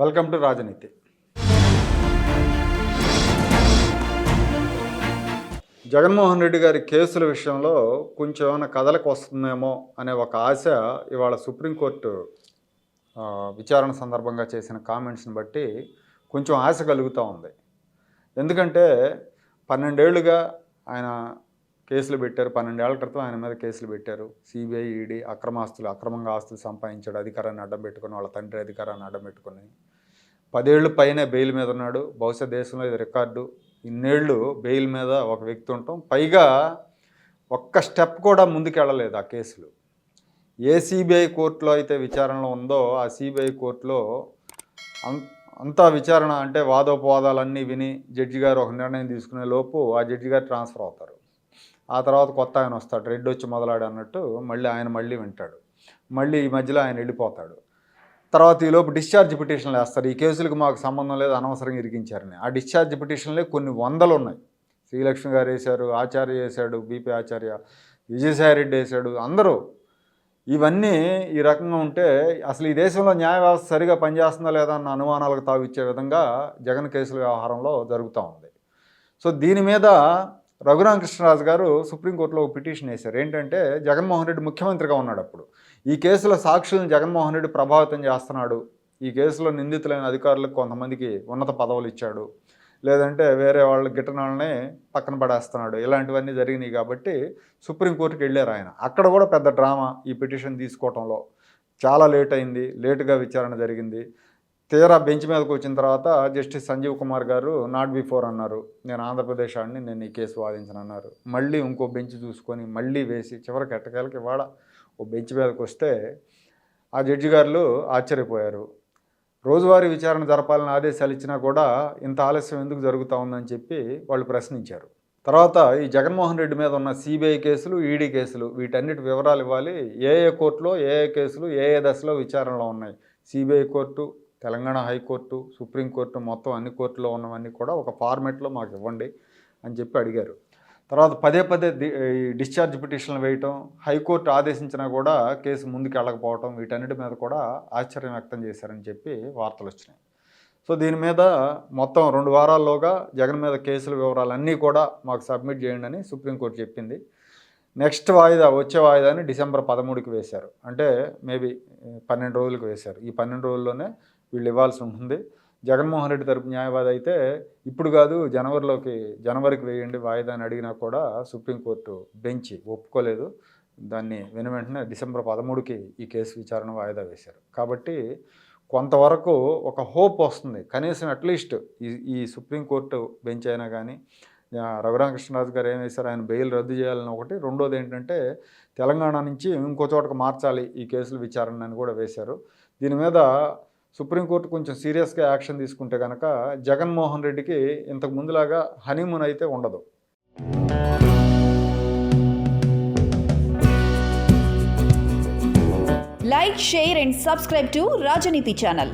Welcome to రాజనీతి. జగన్మోహన్ రెడ్డి గారి కేసుల విషయంలో కొంచెం ఏమైనా కథలకు వస్తుందేమో అనే ఒక ఆశ ఇవాళ సుప్రీంకోర్టు విచారణ సందర్భంగా చేసిన కామెంట్స్ని బట్టి కొంచెం ఆశ కలుగుతూ ఉంది. ఎందుకంటే పన్నెండేళ్ళుగా ఆయన కేసులు పెట్టారు. పన్నెండేళ్ళ క్రితం ఆయన మీద కేసులు పెట్టారు. సిబిఐ ఈడీ అక్రమాస్తులు అక్రమంగా ఆస్తులు సంపాదించాడు. అధికారాన్ని అడ్డం పెట్టుకుని వాళ్ళ తండ్రి అధికారాన్ని అడ్డం పెట్టుకుని. పదేళ్ళు పైనే బెయిల్ మీద ఉన్నాడు. బహుశా దేశంలో ఇది రికార్డు. ఇన్నేళ్ళు బెయిల్ మీద ఒక వ్యక్తి ఉంటాం పైగా ఒక్క స్టెప్ కూడా ముందుకెళ్ళలేదు ఆ కేసులు. ఏ సిబిఐ కోర్టులో అయితే విచారణలో ఉందో ఆ సిబిఐ కోర్టులో అం- అంతా విచారణ అంటే వాదోపవాదాలన్నీ విని జడ్జి గారు ఒక నిర్ణయం తీసుకునే లోపు ఆ జడ్జి గారు ట్రాన్స్ఫర్ అవుతారు. ఆ తర్వాత కొత్త ఆయన వస్తాడు రెడ్డి వచ్చి మొదలాడు అన్నట్టు మళ్ళీ ఆయన మళ్ళీ వింటాడు. మళ్ళీ ఈ మధ్యలో ఆయన వెళ్ళిపోతాడు. తర్వాత ఈలోపు డిశ్చార్జ్ పిటిషన్లు వేస్తారు. ఈ కేసులకు మాకు సంబంధం లేదు అనవసరంగా ఇరికించారని ఆ డిశ్చార్జ్ పిటిషన్లే కొన్ని వందలు ఉన్నాయి. శ్రీలక్ష్మి గారు వేశారు ఆచార్య వేశాడు బీపీ ఆచార్య విజయసాయి రెడ్డి వేశాడు అందరూ. ఇవన్నీ ఈ రకంగా ఉంటే అసలు ఈ దేశంలో న్యాయ వ్యవస్థ సరిగా పనిచేస్తుందా లేదా అన్న అనుమానాలకు తావిచ్చే విధంగా జగన్ కేసుల వ్యవహారంలో జరుగుతూ ఉంది. సో దీని మీద రఘురామకృష్ణరాజు గారు సుప్రీంకోర్టులో ఒక పిటిషన్ వేశారు. ఏంటంటే జగన్మోహన్ రెడ్డి ముఖ్యమంత్రిగా ఉన్నాడు అప్పుడు. ఈ కేసులో సాక్షులను జగన్మోహన్ రెడ్డి ప్రభావితం చేస్తున్నాడు. ఈ కేసులో నిందితులైన అధికారులకు కొంతమందికి ఉన్నత పదవులు ఇచ్చాడు. లేదంటే వేరే వాళ్ళ గిట్టన వాళ్ళని పక్కన పడేస్తున్నాడు. ఇలాంటివన్నీ జరిగినాయి కాబట్టి సుప్రీంకోర్టుకి వెళ్ళారు ఆయన. అక్కడ కూడా పెద్ద డ్రామా ఈ పిటిషన్ తీసుకోవటంలో. చాలా లేట్ అయింది. లేటుగా విచారణ జరిగింది. తీరా బెంచ్ మీదకి వచ్చిన తర్వాత జస్టిస్ సంజీవ్ కుమార్ గారు నాట్ బిఫోర్ అన్నారు. నేను ఆంధ్రప్రదేశ్ ఆడిని నేను ఈ కేసు వాదించను అన్నారు మళ్ళీ ఇంకో బెంచ్ చూసుకొని మళ్ళీ వేసి చివరికి ఎట్టకేలకి ఇవాళ ఓ బెంచ్ మీదకి వస్తే ఆ జడ్జి గారు ఆశ్చర్యపోయారు. రోజువారీ విచారణ జరపాలని ఆదేశాలు ఇచ్చినా కూడా ఇంత ఆలస్యం ఎందుకు జరుగుతూ ఉందని చెప్పి వాళ్ళు ప్రశ్నించారు. తర్వాత ఈ జగన్మోహన్ రెడ్డి మీద ఉన్న సిబిఐ కేసులు ఈడీ కేసులు వీటన్నిటి వివరాలు ఇవ్వాలి. ఏ ఏ కోర్టులో ఏ ఏ కేసులు ఏ ఏ దశలో విచారణలో ఉన్నాయి? CBI court Telangana high court supreme court మొత్తం అన్ని కోర్టులో ఉన్నవన్నీ కూడా ఒక ఫార్మెట్లో మాకు ఇవ్వండి అని చెప్పి అడిగారు. తర్వాత పదే పదే ఈ డిశ్చార్జ్ పిటిషన్లు వేయటం హైకోర్టు ఆదేశించినా కూడా కేసు ముందుకు వెళ్ళకపోవటం వీటన్నిటి మీద కూడా ఆశ్చర్యం వ్యక్తం చేశారని చెప్పి వార్తలు వచ్చినాయి. సో దీని మీద మొత్తం రెండు వారాల్లోగా జగన్ మీద కేసుల వివరాలన్నీ కూడా మాకు సబ్మిట్ చేయండి అని సుప్రీంకోర్టు చెప్పింది. నెక్స్ట్ వాయిదా వచ్చే వాయిదాని డిసెంబర్ పదమూడుకి వేశారు. అంటే మేబీ పన్నెండు రోజులకు వేశారు. ఈ పన్నెండు రోజుల్లోనే వీళ్ళు ఇవ్వాల్సి ఉంటుంది. జగన్మోహన్ రెడ్డి తరపు న్యాయవాది అయితే ఇప్పుడు కాదు జనవరిలోకి జనవరికి వేయండి వాయిదా అని అడిగినా కూడా సుప్రీంకోర్టు బెంచ్ ఒప్పుకోలేదు. దాన్ని వెను వెంటనే డిసెంబర్ పదమూడుకి ఈ కేసు విచారణ వాయిదా వేశారు. కాబట్టి కొంతవరకు ఒక హోప్ వస్తుంది. కనీసం అట్లీస్ట్ ఈ ఈ సుప్రీంకోర్టు బెంచ్ అయినా కానీ రఘురామకృష్ణరాజు గారు ఏం వేశారు ఆయన బెయిల్ రద్దు చేయాలని ఒకటి. రెండోది ఏంటంటే తెలంగాణ నుంచి ఇంకో చోటకు మార్చాలి ఈ కేసుల విచారణ అని కూడా వేశారు. దీని మీద సుప్రీంకోర్టు కొంచెం సీరియస్గా యాక్షన్ తీసుకుంటే కనుక జగన్మోహన్ రెడ్డికి ఇంతకు ముందులాగా హనీమూన్ అయితే ఉండదు. Like share and subscribe to Rajaneethi channel